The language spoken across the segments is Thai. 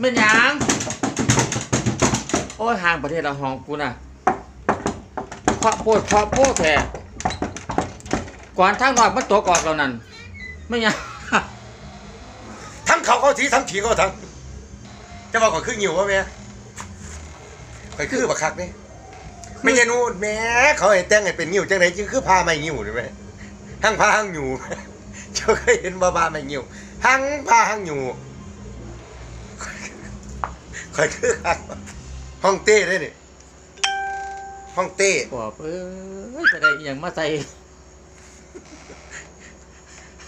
ไม่นหยัง โอ้ยห่างประเทศละห้องกูน่ะเคาะโพดเคาะโพดแท้ก่อนทางนอกมันตัวกอดเรานั่นไม่หยัง ทั้งเขาเขาทีทั้งผีเขาทั้งจะบอกก่อนคือหิววะแม่ข่อยคือบักคักนี่ไม่ใช่นู่นแม่เขาให้แต่งให้เป็นหิวจังไหนจึงคือพาไม่หิวเลยแม่ทั้งพาทั้งหิวเจ้าเคยเห็นบ่พาไม่หิวทั้งพาทั้งหิว ข่อยคือคักห้องเต้ได้นี่ห้องเต้ปอบเอ้ยจะได้อหย่างมาใส่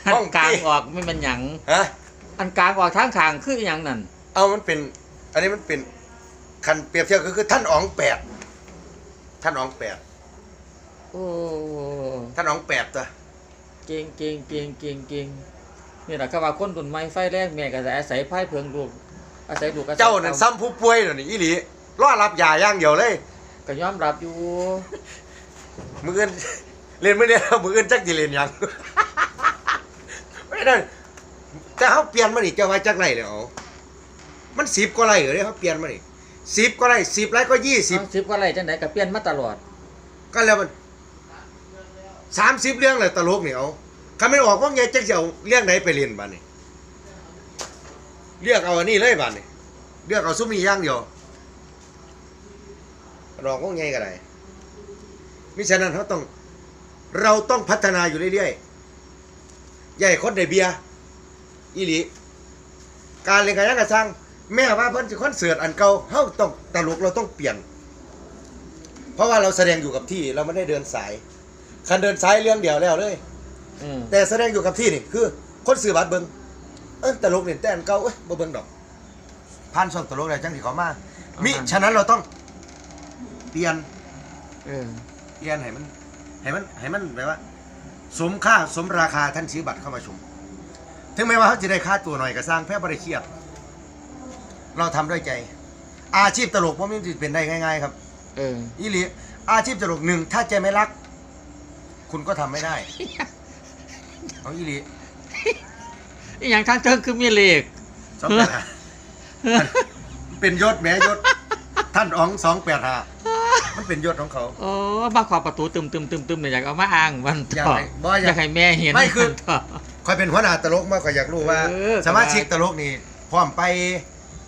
อันกลางออกไม่เป็นหยังฮะอันกลางออกทางข้างคืออหย่างนั่นเอามันเป็น อันนี้มันเป็นคันเปรียบเทียบก็คือท่านอ๋องแปดท่านอ๋องแปดโอ้ท่านอ๋องแปดจ้ะเก่งเก่งเก่งเก่งเก่งนี่แหละก็ว่าคนรุ่นใหม่ไฟแรงแม่ก็จะอาศัยไพ่เพิงลูก อาศัยลูกอาศัยเจ้านั่นซ้ำผู้ป่วยเดี๋ยวนี้อีหลีรอรับยาอย่างเดียวเลย ก็ยอมรับอยู่มืออื่นเรียนไม่ได้มืออื่นจักจีเรียนหยัง ไม่ได้แต่เขาเปลี่ยนมานี่เจ้าว่าจักไรเลยเอามันสิบก็ไรเหรอเนี่ยเขาเปลี่ยนมานี่สิบก็ไรสิบไรก็ยี่สิบสิบกว่าไรจังไหนก็เปลี่ยนมาตลอด ก็แล้วมันสามสิบเรื่องเลยตลกเนี่ยเอาคำไม่ออกว่าไงจักจะเอาเรื่องไหนไปเรียนบ้านนี่ เรียกเอาอันนี้เลยบ้านนี่เรียกเอาซุ้มนี้อย่างเดียวรอกว่าไงก็ได้มิฉะนั้นเขาต้อง เราต้องพัฒนาอยู่เรื่อยๆ ใหญ่คนในเบียร์อีหลี การเรียนการยังกระซังแม่ว่าเพิ่นจะคอนเสิร์ตอันเก่าเฮาต้องตลกเราต้องเปลี่ยน เพราะว่าเราแสดงอยู่กับที่เราไม่ได้เดินสาย คันเดินสายเรื่องเดียวแล้วเลยอืมแต่แสดงอยู่กับที่นี่คือ คนสื่อบัตรเบิงเออตลกเนี่ยแต่อันเก่าเอ้ยบ่เบิงดอกพันส่วนตลกอะไรจังที่เขามามิฉะนั้นเราต้องเปลี่ยนเออเปลี่ยนให้มันให้มันให้มันแบบว่า สมค่าสมราคาท่านซื้อบัตรเข้ามาชม ถึงแม้ว่าเขาจะได้ค่าตัวหน่อยก็สร้างแพ้บริเครียดเราทำด้วยใจ อาชีพตลกเพราะมันจะเป็นได้ง่าย ๆ ครับ เอออีหลีอาชีพตลกหนึ่งถ้าใจไม่รัก คุณก็ทำไม่ได้ เอาอีหลี อหย่างทางเทิงคือมีเลข สองแปดห้าเป็นยศแหมยศ ท่านอ๋องสองแปดห้ามันเป็นยศของเขา โอ้มาขอประตูตึมตึมตึมตึมเนี่ยอยากเอามาอ้างวันอยากต่อให้บ่อยากอยากให้แม่เห็นไม่คือ วันต่อ คอยเป็นหัวหน้าตลกมากกว่าอยากรู้ว่า เออ สมาชิกตลกนี่พร้อมไป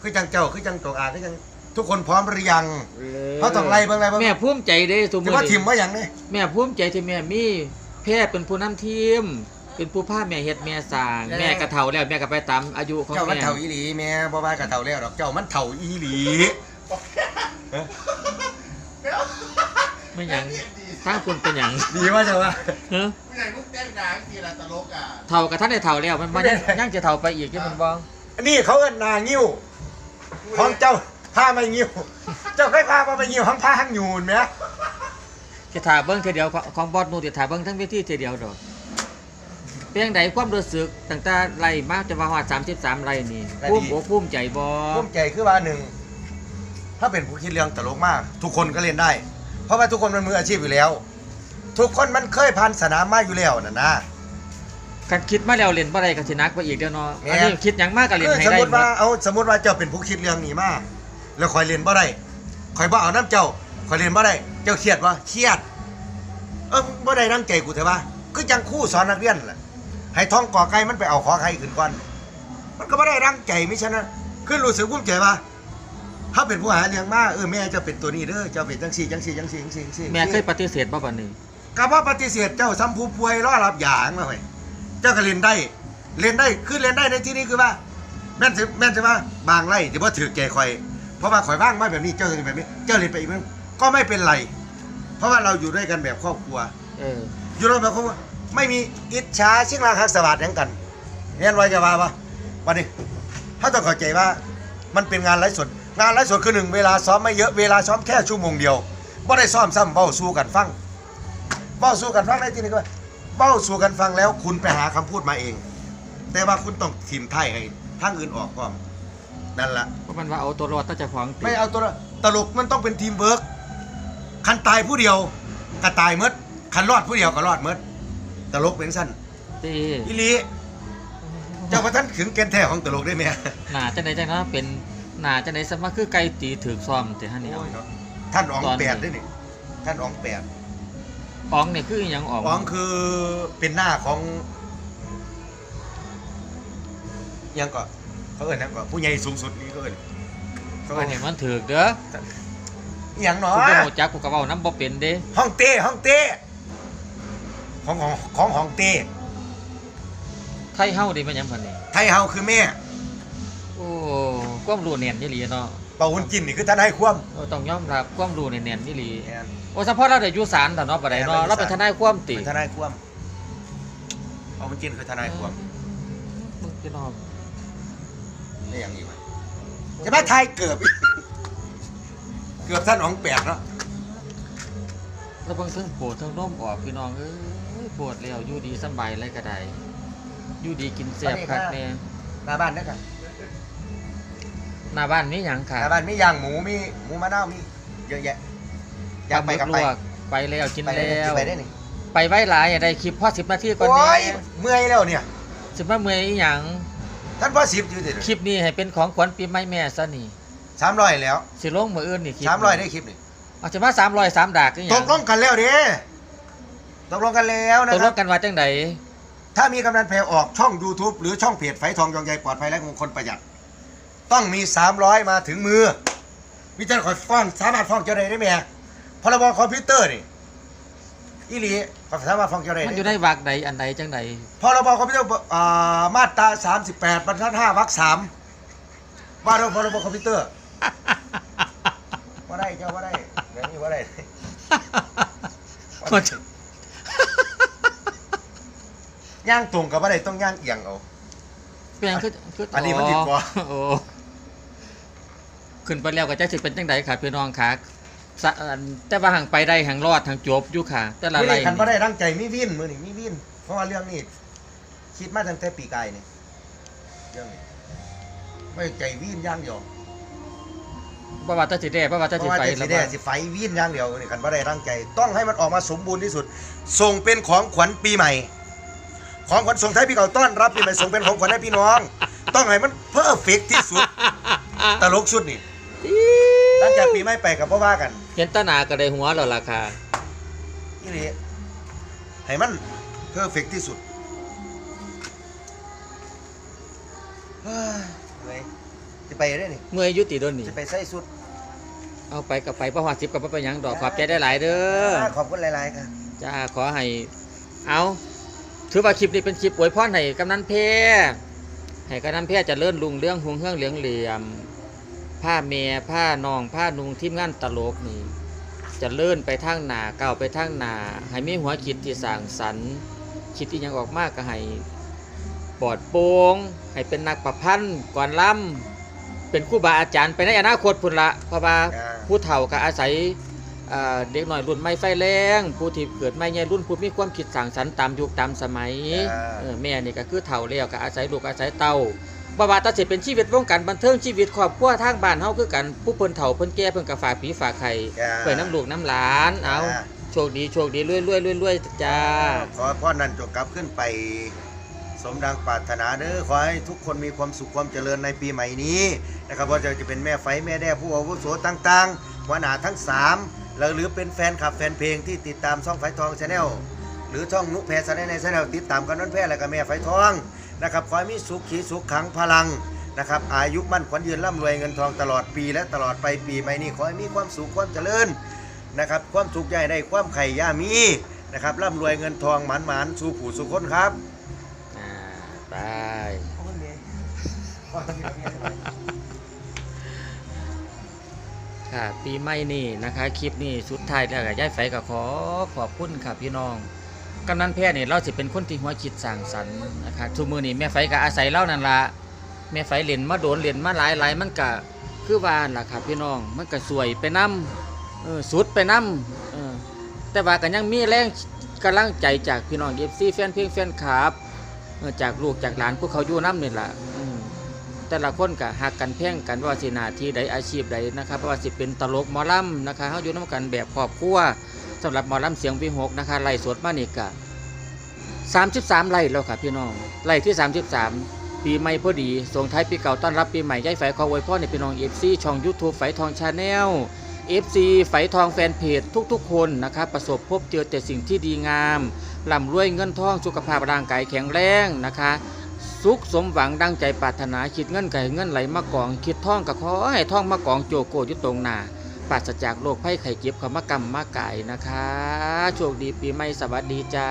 คือจังเจ้าคือจังตกอาคือจังทุกคนพร้อมหรือยังเขาต้องไล่เบิ่งไล่เบิ่งแม่ภูมิใจเด้สมมถือติว่าทิมว่าอย่างนี้แม่ภูมิใจที่แม่มีแพทย์เป็นผู้นำทีม เป็นผู้พาแม่เฮ็ดแม่สร้าง แม่กระเฒ่าแล้วแม่ก็ไปตามอายุของเจ้ามันแม่เถ่าอีหลีแม่บ่ว่ากะเถ่าแล้วดอกเจ้ามันเถ่าอีหลีไม่หยังทางคุณเป็นหยังดีว่าจะว่าเฮ้อไม่ใช่มุกแจ้งด่างทีละตลกอะเฒ่ากับท่านได้เฒ่าแล้วมันมันยังยังจะเฒ่าไปอีกที่มันบ่อันนี้เขาเอิ้นนางิ้วของเจ้าผ้าไม่งิ้ว เจ้าเคยพามาไม่งิ้วของผ้าหังยูนไหมสิถ่าเบิ่งเทีเดียวของของบอสนูสิถ่าเบิ่งทั้งเวทีทีเดียวดอกเพียงใดความรู้สึกตั้งแต่ไล่มาจะว่าฮอด33ไล่นี่ภูมิอกภูมิใจบ่ภูมิใจคือว่าหนึ่งถ้าเป็นผู้คิดเรื่องตลกมาก ทุกคนก็เล่นได้ เพราะว่าทุกคนมันมืออาชีพอยู่แล้ว ทุกคนมันเคยผ่านสนามมาอยู่แล้วน่ะนะกันคิดมาแล้วเล่นบ่ได้ก็สิหนักไปอีกเด้อเนาะแม่ อันนี้คิดหยังมากก็เล่นคือให้สมได้มติว่าเอาสมมติว่าเจ้าเป็นผู้คิดเรื่องนี้มาแล้วคอยเรียนบ่ได้คอยบ่เอาน้ำเจ้าคอยเรียนบ่ได้เจ้าเครียดวะเครียด เออบ่ได้ตั้งใจกูเถอะวะคือจังครู่สอนนักเรียนแหละ ให้ท่องกอไก่มันไปเอาขอไข่ขึ้นก่อน มันก็บ่ได้ตั้งใจไม่ใช่นะคือรู้สึกภูมิใจว่าถ้าเป็นผู้หาเลี้ยงมาเออแม่เจะเป็นตัวนี้เด้อเจ้าเป็นจังซี่จังซี่จังซี่จังซี่จังซี่แม่เคยปฏิเสธบ่บัดนี้ก็บ่ปฏิเสธเจ้าซ้ำผู้ป่วยรอรับยาจังมาเว้ยเจ้าก็เรียนได้เรียนได้คือเรียนได้ในที่นี้คือว่า แม่นสิแม่นสิว่าบางไร่จะว่าถือแก่คอย เพราะว่าข่อยว่างมาแบบนี้เจ้าเรียนแบบนี้ เจ้าเรียนไปอีกมั้งก็ไม่เป็นไร เพราะว่าเราอยู่ด้วยกันแบบครอบครัวเอออยู่ด้วยแบบครอบครัว ไม่มีอิจฉาชิงราคักสวัสดิ์หยังกันเรียนไว้จะว่าปะวันนี้ถ้าต้องเข้าใจว่ามันเป็นงานไร้สดงานไร้สดคือหนึ่งเวลาซ้อมไม่เยอะเวลาซ้อมแค่ชั่วโมงเดียวไม่ได้ซ้อมซ้ำเบ้าสู้กันฟังเบ้าสู้กันฟังในที่นี้ก็ว่าเบ้าสู้กันฟังแล้วคุณไปหาคำพูดมาเอง แต่ว่าคุณต้องทีมไทยให้ทางอื่นออกก่อนนั่นแหละเพราะมันว่าเอาตัวรอดตั้งแต่ของติไม่เอาตัวละตลกมันต้องเป็นทีมเวิร์กคันตายผู้เดียวก็ตายเมดคันรอดผู้เดียวก็รอดเมด ตลกเป็นสั้นติอีหลีเจ้าพระท่านถึงเกณฑ์แท้ของตลกได้ไหมหน้าจังไดจังนะเป็นหนาจะไหนสมาคือไก่ตีถือซ้อมแต่ฮะนี่เอาโอ้ยเนาะท่านอ๋องตอนนี้แปดด้วยนี่ท่านอ๋องแปดอ๋องนี่คืออหยังอ๋องอ๋องคือเป็นหน้าของยังก็เขาเอิญนะก็ผู้ใหญ่สูงสุดนี่ก็เอิญเขาโอ้เอิญยมันถือกเด้ออหย่างเนาะกูก็บ่จักกูก็เว้านํบ่เป็นเด้ห้องเต้ห้องเต้ ของของของห้องเต้ไทยเฮานี่มันหยังพันนี่ไทยเฮาคือแม่ โอ้ความรู้แน่นยี่หลีเนาะเป่าหุ่นจินนี่คือท่านให้ความโอ้ต้องยอมรับความรู้แน่นๆยี่หลีแม่นโอ้เฉพาะเราได้อยู่ศาลแต่เนาะบ่ได้เนาะแม่นเราอยู่เราเป็นทนายความติเป็นทนายความเป่าหุ่นจินคือทนายความมึงพี่น้องนี่อย่างนี้วะจะมาไทยเกือบอีกเกือบท่านอ๋องแปดเนาะ แล้วเบิ่งเทั้งโปวดเทั้งนมออกพี่น้องเอ้ยปวดแล้วอยู่ดีสำบายอะไรก็ได้อยู่ดีกินแซ่บคักแน่หน้าบ้านนะครับหน้าบ้านมีหยังค่ะหน้าบ้านมีย่างหมูมีหมูมะนาวมีเยอะแยะอยากไปกับลไปวกไปแล้วกินไปได้แล้นี่วไปได้นี่ไปไว้หลายอย่าได้คลิปพอ10นาทีก่อนโอ้นี้ยเมื่อยแล้วเนี่ยสิมาเมื่อยอีหยังท่านพ่อสิบอยู่ติคลิปนี้ให้เป็นของขวัญปีใหม่แม่ซะนี่สามร้อยแล้วสิลงมื้ออื่นนี่คลิปสามร้อยได้คลิปนี่ เอาจะมา300 3ดากอีหตยังกลงกันแล้วเด้ตกลงกันแล้วนะตกคลรับ งกันว่าจังไดถ้ามีกำนันแพรออกช่อง YouTube หรือช่องเพจไฟทองยองใยปลอดภัยและมงคลประหยัด ต้องมี 300 มาถึงมือวิจารณ์ขอฟ้องสามารถฟ้องเจ้าใดได้ไหมพรบคอมพิวเตอร์นี่อีหลีขอสามารถฟ้องเจ้าใดมันได้อยู่ในวรรคใดอันใดจังใดพรบคอมพิวเตอร์อ่ามาตรา38บรรทัด5วรรค3ว่าด้วยพรบคอมพิวเตอร์ ว่าได้เจ้าว่าได้เดี๋ยวนี้ว่าได้ มันจะย่างตรงกับว่าได้ต้องย่างเอียงเอา เปลี่ยนคือคืออันนี้มันผิดกว่า โอ้ขึ้นไปแล้วก็จะสิเป็นจังไดค่ะพี่น้องค่ะสะอันแต่ว่าห่างไปได้ห่างรอดห่างจบอยู่ค่ะ แต่ละมือไรนี้คันว่าได้ตั้งใจมีวินมือนี่มีวิน เพราะว่าเรื่องนี้คิดมาตั้งแต่ปีกายนี่เรื่องนี้ไม่ใจวินอย่างเดียว บ่ว่าแตะสิได้บ่ว่าแตะเพสิราะว่าไปจะแล้สิวได้ว่าสิไฟวินอย่างเดียวนี่คันว่าได้ตั้งใจ ต้องให้มันออกมาสมบูรณ์ที่สุด ส่งเป็นของขวัญปีใหม่ ของขวัญส่งท้ายปีเก่าต้อนรับปีใหม่ส่งเป็นของขวัญให้พี่น้อง ต้องให้มันเพอร์เฟกที่สุดตลกสุดนี่หลังจากปีใหม่ไปกับพ่อว่ากันเห็นตาหนาก็ได้หัวแล้วล่ะค่ะนี่นี่ให้มันเพอร์เฟกที่สุดเฮ้ยเหนื่อย จะไปได้นี่เมื่อยยุติโดนนี่จะไปใส่สุดเอาไปกับไปบ่ฮอด10กับบ่ไปหยังดอกขอบใจได้หลายเด้อขอบคุณหลายๆค่ะจ้าขอให้เอาถือว่าคลิปนี้เป็นคลิปอวยพรให้กำนันเพให้กำนันเพเจะเลื่อนลุงเรื่องหงเฮืองเหลืองเหลี่ยมผ้าเมียผ้านองผ้านุงทีมงานตลกนี่จะเลื่อนไปทางหนาเก่าวไปทางหนาให้มีหัวคิดที่สร้างสรรค์คิดที่ยังออกมากก็ให้ปลอดโปร่งให้เป็นนักประพันธ์ก่อนล่ำ เป็นครู่บาอาจารย์ไปในอนาคตพุ่นละเพราะว่าอ่า ผู้เฒ่าก็อาศัยอ่าเด็กหน่อยรุ่นไม่ไฟแรงผู้ที่เกิดไม่ใหญ่รุ่นผู้มีความคิดสร้างสรรค์ตามยุคตามสมัยอ่า เออแม่นี่ก็คือเฒ่าแล้วก็อาศัยลูกอาศัยเต้าบ่ว่าแตาสิเป็นชีวิตวงการบันเทิงชีวิตครอบครัวทางบ้านเฮาคือกันผู้เพิ่นเฒ่าเพิ่นแก่เพิ่นก็ฝากผีฝากไข่จ้าไปน้ำลูกน้ำหลานเอาจ้าโชคดีโชคดีรวยรวยรวยรวยจ้า ขอพ่อนั้นจงกลับขึ้นไป สมดังปรารถนาเด้อขอให้ทุกคนมีความสุขความเจริญในปีใหม่นี้ นะครับว่าจะจะเป็นแม่ไฟแม่แด้ผู้อาวุโสต่างๆหัวหน้าทั้งสามแล้วหรือเป็นแฟนคลับแฟนเพลงที่ติดตามช่องไฟทองชาแนลหรือช่องนุแพรชาแนลในชาแนลติดตามกันนั่นแพรและก็แม่ไฟทองนะครับขอให้มีสุขขีสุขขังพลังนะครับอายุมั่นขวัญยืนร่ำรวยเงินทองตลอดปีและตลอดไปปีใหม่นี้ขอให้มีความสุขความเจริญนะครับความสุขใหญ่ได้ความไข่ย่ามีนะครับร่ำรวยเงินทองหมานหมานสู่ผู้สุขคนครับอ่าไป ค่ะปีใหม่นี่นะคะคลิปนี้สุดท้ายแล้วก็ย้ายไฟก็ขอขอบคุณค่ะพี่น้องกำนันแพทย์นี่เราสิเป็นคนที่หัวคิดสร้างสรรค์นะคะทุกมือนี่แม่ไฟก็อาศัยเล่านั่นละแม่ไฟเล่นมาโดนเล่นมาหลายหลายมันก็คือว่าล่ะครับพี่น้องมันก็สวยไปน้ำเออสุดไปน้ำเออแต่ว่าก็ยังมีแรงกำลังใจจากพี่น้องเอฟซีแฟนเพลงแฟนคลับจากลูกจากหลานพวกเขาอยู่น้ำนี่แหละ แต่ละคนก็หักกันแพ่งกันว่าสินาที่ใดอาชีพใดนะครับว่าสิเป็นตลกหมอลำนะคะเขาอยู่น้ำกันแบบครอบครัวสำหรับหมอลำเสียงวิหกนะคะไล่สดมานี่กะ33ไร่แล้วค่ะพี่น้องไร่ที่33ปีใหม่พอดีส่งท้ายปีเก่าต้อนรับปีใหม่ย้ายไฝขออวยพรในพี่น้องเอฟซีช่อง YouTube ไฝทองชาแนล FC ไฝทองแฟนเพจทุกๆ คนนะครับประสบพบเจอแต่สิ่งที่ดีงามร่ำรวยเงินทองสุขภาพร่างกายแข็งแรงนะคะ สุขสมหวังดังใจปรารถนาคิดเงินไก่เงินไหลมากอง คิดท่องกับขอให้ท่องมากองโจโกยุตรงนาปราศจากโรคไข้ไข้เจ็บขมกรรมมากไก่นะคะ โชคดีปีใหม่สวัสดีจ้า